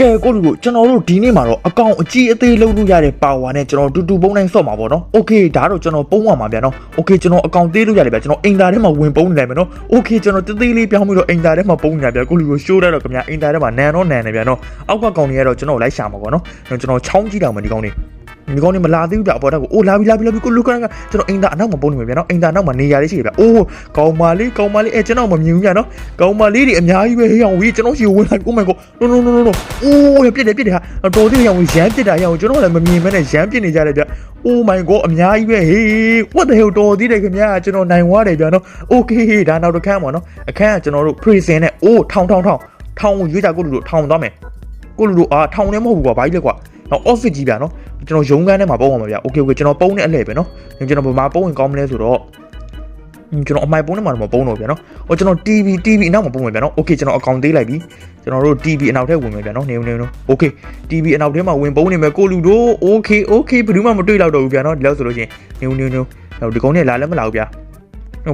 ကဲကိုလူတို့ကျွန်တော်တို့ဒီနေ့မှာတော့အကောင်အကြီးအသေးလုပ်လို့ရတဲ့ပါဝါနဲ့ကျွန်တော်တူတူပုံတိုင်းဆော့မှာပေါ့နော်။ Okay ဒါတော့ကျွန်တော်ပုံရမှာဗျာနော်။ Okay ကျွန်တော်အကောင်သေးလို့ရတယ်ဗျာကျွန်တော်အင်တာထဲမှာဝင်ပုံနေတယ်ဗျာနော်။ Okay ကျွန်တော်တသေးလေးပြောင်းပြီးတော့အင်တာထဲမှာပုံနေတာဗျာကိုလူတို့ရှိုးတယ်တော့ခင်ဗျာအင်တာထဲမှာနန်တော့နန်တယ်ဗျာနော်။အောက်ကကောင်တွေကတော့ကျွန်တော်လိုက်ရှာမှာပေါ့နော်။ကျွန်တော်ချောင်းကြည့်တာမှဒီကောင်တွေ။ ဒီကောင်တွေမလာသေးဘူးဗျအပေါ်တက်ကိုအိုးလာပြီလာပြီလာပြီကိုလူကကကျွန်တော်အိမ်သားအနောက်မှာပုံးနေမှာဗျာနော်အိမ်သားအနောက်မှာနေရာလေးရှိတယ်ဗျအိုးကောင်မလေးကောင်မလေးအဲကျွန်တော်မမြင်ဘူးဗျာနော်ကောင်မလေးတွေအများကြီးပဲဟေးအောင်ဝေးကျွန်တော်ရှိဝင်လိုက် Oh my god no no no no no အိုးပြစ်တယ်ပြစ်တယ်ဟာတော်သေးရအောင်ရမ်းပြစ်တာရအောင်ကျွန်တော်လည်းမမြင်မဲနဲ့ရမ်းပြစ်နေကြတယ်ဗျ Oh my god အများကြီးပဲဟေး what the hell တော်သေးတယ်ခင်ဗျာကျွန်တော်နိုင်သွားတယ်ဗျာနော် okay ဒါနောက်တစ်ခန်းပါနော်အခန်းကကျွန်တော်တို့ prison နဲ့အိုးထောင်ထောင်ထောင်ထောင်ကိုရွေးကြကိုလူတို့ထောင်သွားမယ်ကိုလူတို့အာထောင်လည်းမဟုတ်ဘူးကွာဘာကြီးလဲကွာနောက် office ကြီးဗျာနော် ကျွန်တော်ရုံးခန်းထဲမှာပုံအောင်ပါဗျာ okay okay ကျွန်တော်ပုံနဲ့အလှည့်ပဲနော်ကျွန်တော်ဗမာပုံဝင်ကောင်းမလဲဆိုတော့ကျွန်တော်အမိုက်ပုံနဲ့မှာတော့မပုံတော့ဗျာနော်ဟိုကျွန်တော် TV TV အနောက်မှာပုံဝင်ဗျာနော် okay ကျွန်တော်အကောင့်သေးလိုက်ပြီကျွန်တော်တို့ TV အနောက်ထဲဝင်မယ်ဗျာနော်နေနေနေ okay TV အနောက်ထဲမှာဝင်ပုံနေမယ်ကိုလူတို့ okay okay ဘယ်သူမှမတွေ့တော့တော့ဘူးဗျာနော်ဒီလောက်ဆိုလို့ရှိရင်နေနေနေဟိုဒီကုန်းနဲ့လာလည်းမလာဘူးဗျာ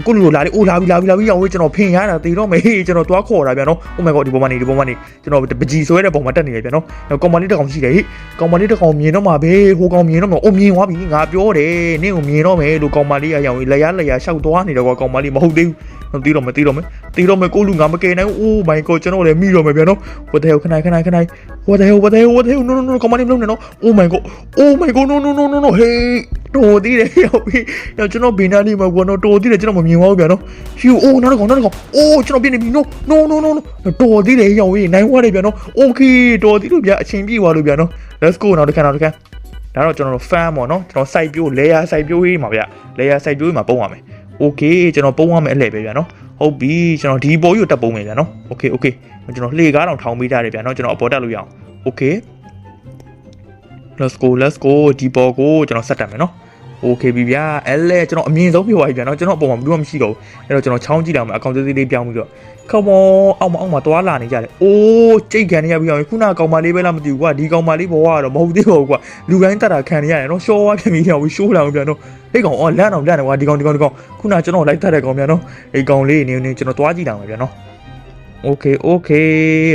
ကိုလူတို့လာလေအိုးလာပြီလာပြီလာပြီအောင်ဝေးကျွန်တော်ဖင်ရတာတေတော့မေးကျွန်တော်သွားခေါ်တာဗျာနော် oh my god ဒီပုံမှန်နေဒီပုံမှန်နေကျွန်တော်ပကြီးဆွဲတဲ့ပုံမှန်တက်နေတယ်ဗျာနော်ကောင်မလေးတစ်ကောင်ရှိတယ်ဟေ့ကောင်မလေးတစ်ကောင်မြင်တော့မှာပဲဟိုကောင်မြင်တော့မှာအိုမြင်သွားပြီငါပြောတယ်နင့်ကိုမြင်တော့မယ်လို့ကောင်မလေးကရောင်လက်ရလက်ရရှောက်သွားနေတယ်ကွာကောင်မလေးမဟုတ်သေးဘူးတီးတော့မယ်တီးတော့မယ်တီးတော့မယ်ကိုလူငါမကယ်နိုင်ဘူး oh my god ကျွန်တော်လည်းမိတော့မယ်ဗျာနော် what the hell ခဏခဏခဏ what the hell what the hell what the hell no no no ကောင်မလေးမလုပ်နဲ့နော် oh my god oh my god no no no no no hey တော်သေးတယ်ရောက်ပြီရောက်ကျွန်တော်ဘေးနားနေမှာကွာနော်တော်သေးတယ်ကျွန်တော်မမြင်ပါဘူးဗျာနော်ဟူအိုးနောက်တစ်ကောင်နောက်တစ်ကောင်အိုးကျွန်တော်ပြနေပြီ no no no no no တော်သေးတယ်ရောက်ပြီနိုင်သွားတယ်ဗျာနော် okay တော်သေးလို့ဗျာအချိန်ပြည့်သွားလို့ဗျာနော် let's go နောက်တစ်ခါနောက်တစ်ခါဒါတော့ကျွန်တော်တို့ fan ပေါ့နော်ကျွန်တော် site ပြိုး layer site ပြိုးရေးမှာဗျာ layer site ပြိုးရေးမှာပုံရမယ် okay ကျွန်တော်ပုံရမယ်အလှည့်ပဲဗျာနော်ဟုတ်ပြီကျွန်တော်ဒီပေါ်ကြီးကိုတက်ပုံမယ်ဗျာနော် okay okay ကျွန်တော်လှေကားတောင်ထောင်ပေးထားတယ်ဗျာနော်ကျွန်တော်အပေါ်တက်လို့ရအောင် okay let's go let's go ဒီပေါ်ကိုကျွန်တော်ဆက်တက်မယ်နော် okay ပြီဗျာအဲ့လေကျွန်တော်အမြင်ဆုံးပြောပါပြီဗျာနော်ကျွန်တော်အပေါ်မှာဘူးမှမရှိတော့ဘူးအဲ့တော့ကျွန်တော်ချောင်းကြည့်တာမှာအကောင့်သေးသေးလေးပြောင်းပြီးတော့ come on အောက်မှာအောက်မှာတွားလာနေကြတယ်အိုးကြိတ်ခံနေရပြီအောင်ခုနကောင်မလေးပဲလားမသိဘူးကွာဒီကောင်မလေးဘောကတော့မဟုတ်သေးပါဘူးကွာလူတိုင်းတတ်တာခံနေရတယ်နော်ရှော့ဝါဖြစ်ပြီးတော့ရှိုးလာအောင်ဗျာနော်ဟေးကောင်အော်လန့်အောင်လန့်တယ်ကွာဒီကောင်ဒီကောင်ဒီကောင်ခုနကျွန်တော်လိုက်တတ်တဲ့ကောင်ဗျာနော်ဒီကောင်လေးနေနေကျွန်တော်တွားကြည့်တာမှာဗျာနော် okay okay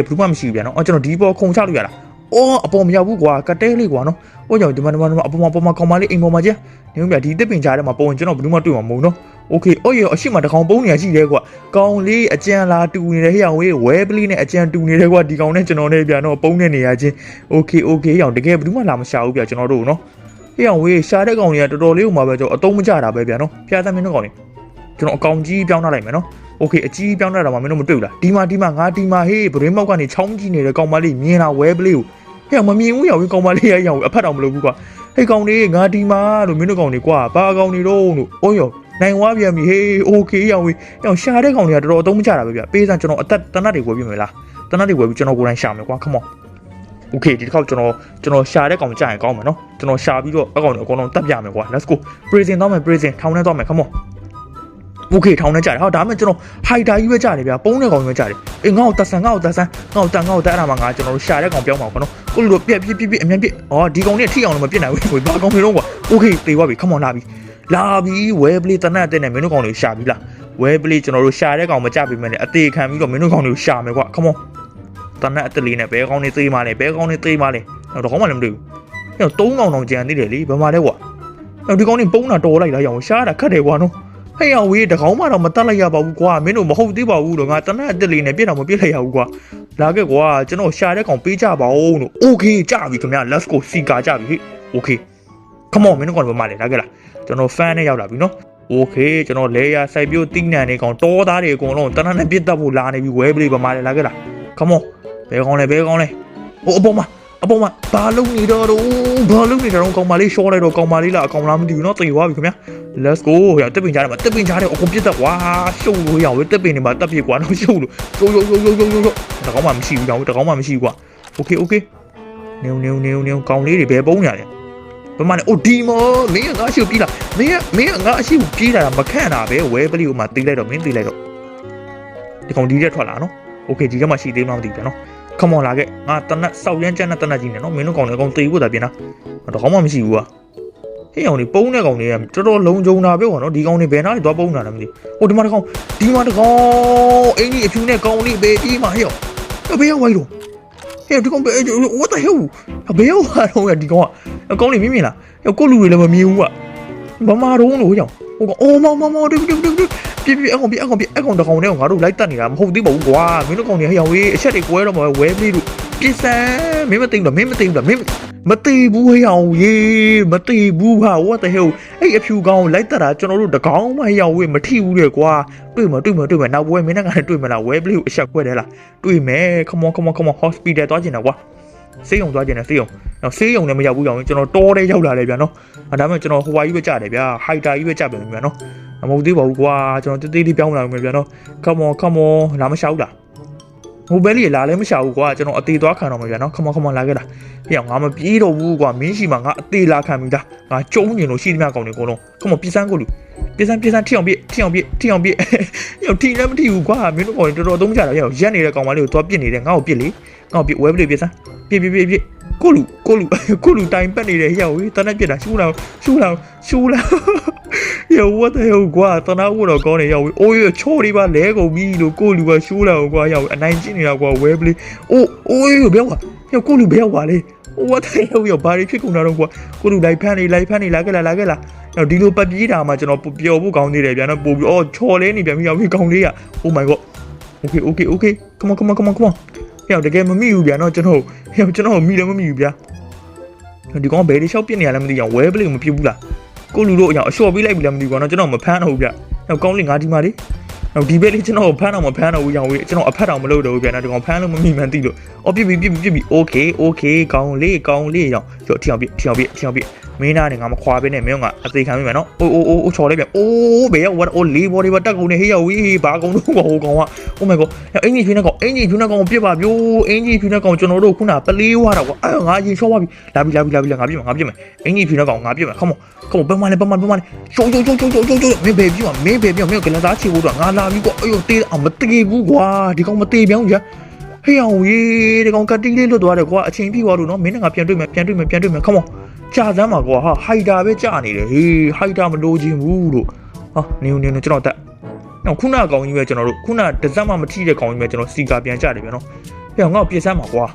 ဘူးမှမရှိဘူးဗျာနော်အော်ကျွန်တော်ဒီပေါ်ခုံချလို့ရလား အော်အပေါ်မရောက်ဘူးကွာကတဲလေးကွာနော်ဟိုကြောင့်ဒီမှာဒီမှာဒီမှာအပေါ်မှာပေါ်မှာကောင်မလေးအိမ်ပေါ်မှာကြာနေဦးဗျာဒီတစ်ပင်ကြားထဲမှာပုံရင်ကျွန်တော်ဘူးမှတွေ့မှာမဟုတ်နော် okay အော်ရအရှိမတကောင်ပုံးနေရရှိတယ်ကွာကောင်လေးအကြံလာတူနေတယ်ဟဲ့အောင်ဝေးဝဲပလီနဲ့အကြံတူနေတယ်ကွာဒီကောင်နဲ့ကျွန်တော်နဲ့ဗျာနော်ပုံးနေနေရချင်း okay okay ဟဲ့အောင်တကယ်ဘူးမှလာမရှာဘူးဗျာကျွန်တော်တို့နော်ဟဲ့အောင်ဝေးရှာတဲ့ကောင်တွေကတော်တော်လေးဟိုမှာပဲကျွန်တော်အတုံးမကြတာပဲဗျာနော်ဖျားသမင်းတို့ကောင်တွေကျွန်တော်အကောင်ကြီးပြောင်းထားလိုက်မယ်နော် okay အကြီးပြောင်းထားတာမှမင်းတို့မတွေ့ဘူးလားဒီမှာဒီမှာငါဒီမှာဟေးဗရင်းမောက်ကနေချောင်းကြီးနေတဲ့ကောင်မလေးမြင်လာဝဲပလီကို ဟဲ့အောင်မမြင်ဘူးရောင်ကောင်မလေးရရောင်အဖတ်တော်မလုပ်ဘူးကွာဟေးကောင်လေးငါဒီမှာလို့မင်းတို့ကောင်တွေကွာဘာကောင်တွေတော့လို့အိုးရော နိုင်ဝါပြန်ပြီဟေးโอเคရောင်ဝေးရောင်ရှာတဲ့ကောင်တွေကတော်တော်အသုံးမကျတာပဲဗျပေးစမ်းကျွန်တော်အသက်တနတ်တွေဝယ်ပြမယ်လားတနတ်တွေဝယ်ပြီးကျွန်တော်ကိုယ်တိုင်ရှာမယ်ကွာ come on โอเคဒီတစ်ခေါက်ကျွန်တော်ကျွန်တော်ရှာတဲ့ကောင်ကြာရင်ကောင်းမယ်နော်ကျွန်တော်ရှာပြီးတော့အကောင်တွေအကောင်လုံးတက်ပြမယ်ကွာ let's go prison တော့မယ် prison ထောင်ထဲတော့မယ် come on โอเคထောင်ထဲကြာတယ်ဟောဒါမှကျွန်တော် hider ကြီးပဲကြာတယ်ဗျပုံးတဲ့ကောင်ကြီးပဲကြာတယ်အေးငါ့ကိုတက်ဆန်ငါ့ကိုတက်ဆန်ငါ့ကိုတက်ငါ့ကိုတက်အဲ့ဒါမှငါကျွန်တော်တို့ရှာတဲ့ကောင်ပြောင်းပါဘောနော်ကိုလူတို့ပြက်ပြက်ပြက်ပြက်အမြန်ပြက်အော်ဒီကောင်တွေထိအောင်လည်းမပြက်နိုင်ဘူးဘာကောင်တွေတော့ကွာโอเคတေသွားပြီ come on လာပြီ လာပြီးဝဲပလေးတနတ်တဲ့နဲ့မင်းတို့ကောင်တွေကိုရှာပြီးလားဝဲပလေးကျွန်တော်တို့ရှာတဲ့ကောင်မကြပြီမဲ့နဲ့အသေးခံပြီးတော့မင်းတို့ကောင်တွေကိုရှာမယ်ကွာ come on တနတ်အတလေးနဲ့ဘဲကောင်တွေသေးမှလဲဘဲကောင်တွေသေးမှလဲတော့ကောင်မှလည်းမတွေ့ဘူးအဲ့တော့သုံးကောင်တောင်ကြံသေးတယ်လေဘယ်မှာလဲကွာအဲ့ဒီကောင်တွေပုံးတာတော်လိုက်လားရအောင်ရှာတာခတ်တယ်ကွာနော် ဟဲ့အောင်ဝေးတကောင်းမှတော့မတတ်လိုက်ရပါဘူးကွာမင်းတို့မဟုတ်သေးပါဘူးတော့ငါတနက်အတက်လေးနဲ့ပြစ်တာမပြစ်လိုက်ရဘူးကွာလာခဲ့ကွာကျွန်တော်ရှာတဲ့ကောင်ပေးကြပါဦးလို့ okay ကြပြီခင်ဗျာ let's go စီကာကြပြီဟေ့ okay come on မင်းတို့ကတော့မမလေးလာခဲ့လားကျွန်တော် fan နဲ့ရောက်လာပြီနော် okay ကျွန်တော်လဲရစိုက်ပြိုးတိနံနေကောင်တောသားတွေအကုန်လုံးတနက်နဲ့ပြစ်တတ်ဖို့လာနေပြီဝဲပလေးပါမလေးလာခဲ့လား come on ဘယ်ကောင်လဲဘယ်ကောင်လဲဟိုအပေါ်မှာ အပေါ်မှာဘာလုံးနေတော့တော့ဘာလုံးနေတော့ကောင်မလေးရှော့လိုက်တော့ကောင်မလေးလားအကောင်လားမသိဘူးနော်တေသွားပြီခင်ဗျာ let's go ဟိုတက်ပင်ကြားထဲမှာတက်ပင်ကြားထဲအကုန်ပြစ်တက်ကွာရှုပ်လို့ရအောင်တက်ပင်တွေမှာတက်ပြစ်ကွာနော်ရှုပ်လို့ရိုးရိုးရိုးရိုးရိုးရိုးတကောင်မှမရှိဘူးကြောင်တကောင်မှမရှိဘူးကွာ okay okay နေနေနေနေကောင်လေးတွေဘယ်ပုံးညာလဲ ဘယ်မှာလဲအိုဒီမောမင်းကငါအရှိကိုပြေးလာမင်းကမင်းကငါအရှိကိုပြေးလာတာမခန့်တာပဲဝဲပလီကိုမှတေးလိုက်တော့မင်းတေးလိုက်တော့ဒီကောင်ဒီရက်ထွက်လာနော်โอเคဒီကမှရှိသေးမှမသိဘူးဗျာနော် come on လာခဲ့ငါတနက်စောက်ရမ်းကျန်းတဲ့တနက်ကြီးနဲ့နော်မင်းတို့ကောင်တွေအကောင်တေးဖို့တာပြင်လားတော့ကောင်းမှမရှိဘူးကွာဟေးအောင်ဒီပုံးတဲ့ကောင်တွေကတော်တော်လုံခြုံတာပဲကွာနော်ဒီကောင်တွေဘယ်နားတွေသွားပုံးတာလဲမသိဘူးဟိုဒီမှာတကောင်ဒီမှာတကောင်အင်းကြီးအဖြူနဲ့ကောင်လေးပဲပြေးမှာဟေးအောင်ဘယ်ရောက်ဝိုင်းတော့ဟဲ့ဒီကောင်ဘယ် what the hell ဘယ်ရောက်လာတော့ဒီကောင်ကအကောင်လေးမြင်မြင်လားဟဲ့ကိုလူတွေလည်းမမြင်ဘူးကဘာမှတော့လို့ကြောင်ဟိုကောင်အော်မောင်မောင်မောင်တူတူတူ ပြပြအကောင်ပြအကောင်ပြအကောင်တကောင်နဲ့ငါတို့လိုက်တက်နေတာမဟုတ်သေးပါဘူးကွာမင်းတို့ကောင်တွေဟဲ့ရောက်ရေးအချက်တွေကွဲတော့မှာဝဲပလေးတို့ပြစမ်းမင်းမသိဘူးလားမင်းမသိဘူးလားမင်းမသိဘူးဟဲ့ရောက်ရေးမသိဘူးဟာ what the hell အဲ့အဖြူကောင်လိုက်တက်တာကျွန်တော်တို့တကောင်မှရောက်ဝေးမထိဘူးလေကွာတွေ့မတွေ့မတွေ့မနောက်ပွဲမင်းနဲ့ငါနဲ့တွေ့မလားဝဲပလေးကိုအချက်ခွဲတယ်လားတွေ့မယ် come on come on come on hospital သွားကျင်တာကွာဆေးရုံသွားကျင်တယ်ဆေးရုံနော်ဆေးရုံလည်းမရောက်ဘူးကြောင်ကျွန်တော်တောထဲရောက်လာတယ်ဗျာနော်အဲဒါမှကျွန်တော်ဟိုဝါကြီးပဲကြတယ်ဗျာဟိုက်တာကြီးပဲကြပြန်ပြီဗျာနော် မဟုတ်သေးပါဘူးကွာကျွန်တော်တေးသေးလေးပြောင်းလာမယ်ဗျာနော် come on come on လာမရှောက်လားဟိုဘဲလေးလာလည်းမရှောက်ဘူးကွာကျွန်တော်အသေးသွားခံတော့မှာဗျာနော် come on come on လာခဲ့လားပြောင်းငါမပြေးတော့ဘူးကွာမင်းရှိမှာငါအသေးလာခံပြီလားငါကျုံညင်လို့ရှိသမျှကောင်တွေအကုန်လုံး come on ပြစမ်းကိုလူပြစမ်းပြစမ်းထိအောင်ပြထိအောင်ပြထိအောင်ပြရောထိလည်းမထိဘူးကွာမင်းတို့ကောင်တွေတော်တော်သုံးကြတာရောရက်နေတဲ့ကောင်မလေးကိုသွားပြစ်နေတယ်ငါ့ကိုပြစ်လေငါ့ကိုပြစ်ဝဲပလေးပြစမ်းပြစ်ပြစ်ပြစ်ပြစ် ကိုလူကိုလူကိုလူတိုင်ပတ်နေတဲ့ရောက်ဝေးတနက်ပြစ်တာရှူးလာရှူးလာရှူးလာ Yo what the hell ကွာတနာဝတော့ကောင်းနေရောက်ဝေးအိုးရချိုးလေးပါလဲကုန်ပြီလို့ကိုလူကရှူးလာကွာရောက်အနိုင်ကျင်းနေတာကွာဝဲပလေးအိုးအိုးရဘယ်ကွာယောကိုလူဘယ်ကွာလေ what the hell ရောဘာတွေဖြစ်ကုန်တာတော့ကွာကိုလူလိုက်ဖမ်းနေလိုက်ဖမ်းနေလာခဲ့လာလာခဲ့လာတော့ဒီလိုပတ်ပြေးတာမှကျွန်တော်ပျော်ဖို့ကောင်းသေးတယ်ဗျာနော်ပို့ပြီးအော်ချော်လဲနေပြန်ပြီရောက်ပြီကောင်းလေးอ่ะ oh my god okay okay okay come on come on come on come on ဟဲ့တကယ်မမိဘူးဗျာနော်ကျွန်တော်ဟဲ့ကျွန်တော်မိလည်းမမိဘူးဗျာဒီကောင်ဘယ်တွေရှောက်ပြစ်နေရလဲမသိအောင်ဝဲပလေးမပြစ်ဘူးလားကိုလူတို့အရင်အလျှော့ပေးလိုက်ပြီလားမသိဘူးကွာနော်ကျွန်တော်မဖမ်းတော့ဘူးဗျဟဲ့ကောင်းလေးငါဒီမှာလေဟိုဒီဘက်လေးကျွန်တော်ဖမ်းတော့မဖမ်းတော့ဘူးရောင်ဝေးကျွန်တော်အဖက်တောင်မလုပ်တော့ဘူးဗျာနော်ဒီကောင်ဖမ်းလို့မမိမှန်းသိလို့အော်ပြစ်ပြီပြစ်ပြီပြစ်ပြီ okay okay ကောင်းလေးကောင်းလေးရောင်ကြောထီအောင်ပြထီအောင်ပြထီအောင်ပြ မင်းသားနေငါမခွာပေးနဲ့မင်းကအသေးခံမိမယ်နော်အိုးအိုးအိုးချော်လိုက်ပြန်အိုးဘယ်ရောက်ဝတ်အိုးလေးဘော်ဒီဘာတက်ကုန်နေဟေးရောက်ဝေးဘာကုန်တော့ဟိုကောင်က oh my god အင်ကြီးဖြူနေကောင်အင်ကြီးဖြူနေကောင်ပြစ်ပါဗျိုးအင်ကြီးဖြူနေကောင်ကျွန်တော်တို့ခုနပလေးဝါတော့ကွာအဲငါရင်ရှော့ပါပြီလာပြီလာပြီလာပြီငါပြစ်မှာငါပြစ်မှာအင်ကြီးဖြူနေကောင်ငါပြစ်မှာ come on come on ဘယ်မှာလဲဘယ်မှာဘယ်မှာလဲရှော့ရှော့ရှော့ရှော့ရှော့ရှော့ရှော့မင်းဘယ်ပြစ်မှာမင်းဘယ်ပြစ်မှာမင်းကလစားချီဖို့တော့ငါလာပြီကွာအေးတေးအောင်မတေးဘူးကွာဒီကောင်မတေးပြောင်းကြဟေးအောင်ရေးဒီကောင်ကတိလေးလွတ်သွားတယ်ကွာအချိန်ပြည့်သွားလို့နော်မင်းနဲ့ငါပြန်တွေ့မယ်ပြန်တွေ့မယ်ပြန်တွေ့မယ် come on ကြာစမ်းပါကွာဟာဟိုက်တာပဲကြာနေတယ်ဟေးဟိုက်တာမလို့ခြင်းဘူးလို့ဟာနေနေနေကျွန်တော်တက် နော်ခုနကောင်ကြီးပဲကျွန်တော်တို့ခုနတစ်စက်မှမထိတဲ့ကောင်ကြီးပဲကျွန်တော်စီကာပြန်ကြတယ်ဗျာနော်ဟဲ့ငါ့ကိုပြစ်စမ်းပါကွာ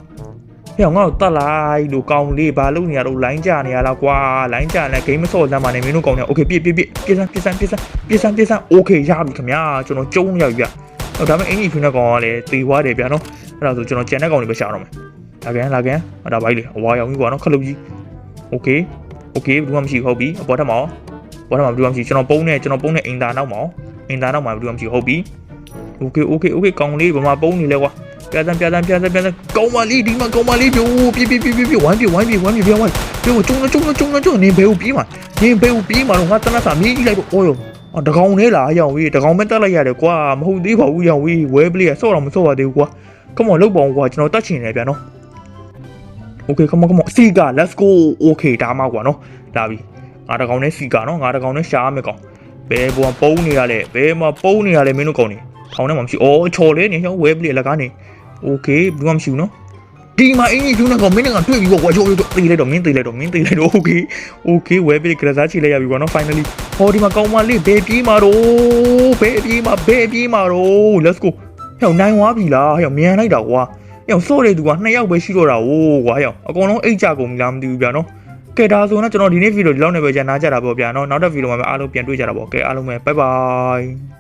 ဟဲ့ငါ့ကိုတတ်လိုက်လို့ကောင်လေးဘာလုပ်နေရတော့လိုင်းကြနေရလားကွာလိုင်းကြလဲဂိမ်းမဆော့စမ်းပါနဲ့မင်းတို့ကောင်နေโอเคပြစ်ပြစ်ပြစ်ပြစ်စမ်းပြစ်စမ်းပြစ်စမ်းပြစ်စမ်းပြစ်စမ်းโอเคရပြီခင်ဗျာကျွန်တော်ကျုံးရောက်ပြီဗျဟောဒါပေမဲ့အင်ကြီးဖြူနေကောင်ကလည်းတေသွားတယ်ဗျာနော်အဲ့ဒါဆိုကျွန်တော်ကြံတဲ့ကောင်တွေပဲရှာတော့မယ်လာကန်လာကန်အဲ့ဒါဘိုက်လေအဝါရောင်ကြီးကွာနော်ခလုတ်ကြီး โอเคโอเคဘူးမှမရှိဟုတ်ပြီအပေါ်ထက်မှာဘောထက်မှာဘူးမှမရှိကျွန်တော်ပုံးနေကျွန်တော်ပုံးနေအင်တာနောက်မှာအင်တာနောက်မှာဘူးမှမရှိဟုတ်ပြီ โอเคโอเคโอเคကောင်းလေးဘာမှပုံးနေလဲကွာပြစမ်းပြစမ်းပြစမ်းပြစမ်းကောင်းပါလေးဒီမှာကောင်းပါလေးပြိုးပြပြပြပြပြဝိုင်းပြဝိုင်းပြဝိုင်းပြပြဝိုင်းပြိုးကျုံကျုံကျုံကျုံနေဘဲဦးပြေးမှာနေဘဲဦးပြေးမှာတော့ငါတနတ်စာမြည်ကြည့်လိုက်တော့အော်ရောတကောင်လေးလားရောင်ဝေးတကောင်မဲ့တက်လိုက်ရတယ်ကွာမဟုတ်သေးပါဘူးရောင်ဝေးဝဲပလေးကစော့တော့မစော့ပါသေးဘူးကွာ come on လောက်ပါဦးကွာကျွန်တော်တတ်ချင်တယ်ဗျာနော် Okay come on come on စီကာ let's go okay ဒါမှကွာနော်လာပြီငါတကောင်နဲ့စီကာနော်ငါတကောင်နဲ့ရှာရမယ်ကောင်ဘယ်ပေါ်ပုံးနေရလဲဘယ်မှာပုံးနေရလဲမင်းတို့ကောင်နေထောင်ထဲမှာမရှိအော်ချော်လေနေရောဝဲပလီအလကားနေ okay ဘူးမှမရှိဘူးနော်ဒီမှာအင်ကြီးကျူးနေကောင်မင်းနဲ့ကတွေ့ပြီပေါ့ကွာရောရောတေးလိုက်တော့မင်းတေးလိုက်တော့မင်းတေးလိုက်တော့ okay okay ဝဲပလီကရစားချီလိုက်ရပြီကွာနော် finally ဟောဒီမှာကောင်းမလေးဘယ်ပြေးမှာတော့ဘယ်ပြေးမှာဘယ်ပြေးမှာတော့ let's go ဟဲ့နိုင်သွားပြီလားဟဲ့မြန်လိုက်တာကွာ ဟဲ့စော့တဲ့သူကနှစ်ယောက်ပဲရှိတော့တာဟိုးကွာဟဲ့အကောင်လုံးအိတ်ကြကုန်ပြီလားမသိဘူးဗျာနော်ကဲဒါဆိုတော့ကျွန်တော်ဒီနေ့ဗီဒီယိုဒီလောက်နဲ့ပဲကြာနာကြတာပေါ့ဗျာနော်နောက်တဲ့ဗီဒီယိုမှာပဲအားလုံးပြန်တွေ့ကြတာပေါ့ကဲအားလုံးပဲ bye bye